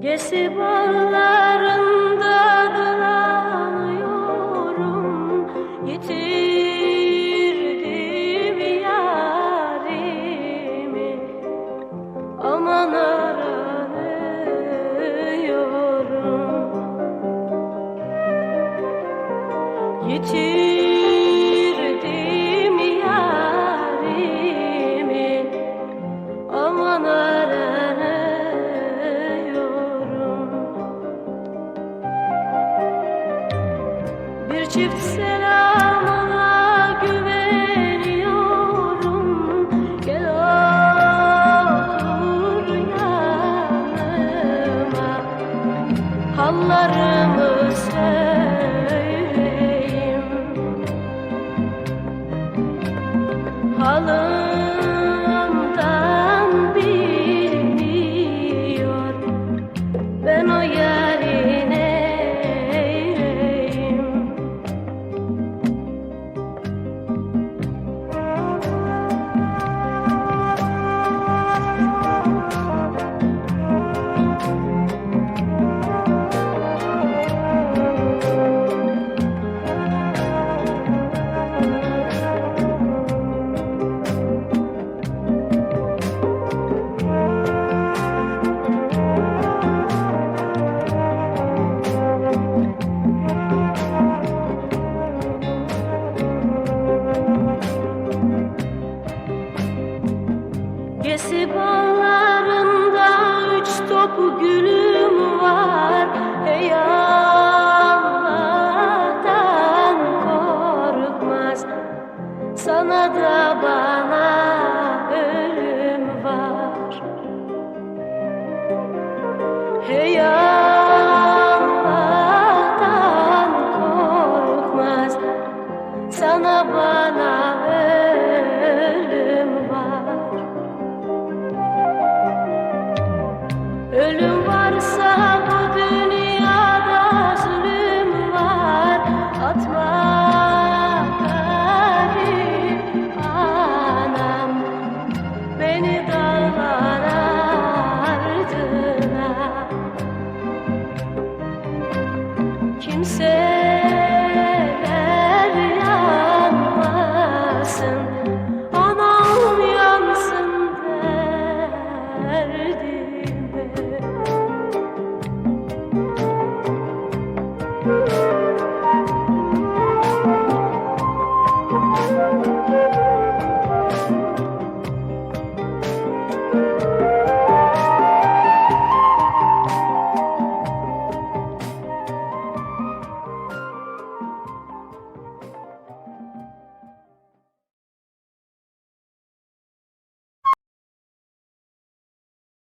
Gesi bağlarında Yitirdim yarimi. Aman aranıyorum. Yitirdim Bir çift selamına güveniyorum. Gel otur yanıma. Hallarımı söyleyeyim. Halımdan Sesi bağlarında üç topu gülüm var. Ey Allah'tan korkmaz. Sana da bana ölüm var. Hey Allah'tan korkmaz. Sana bana and say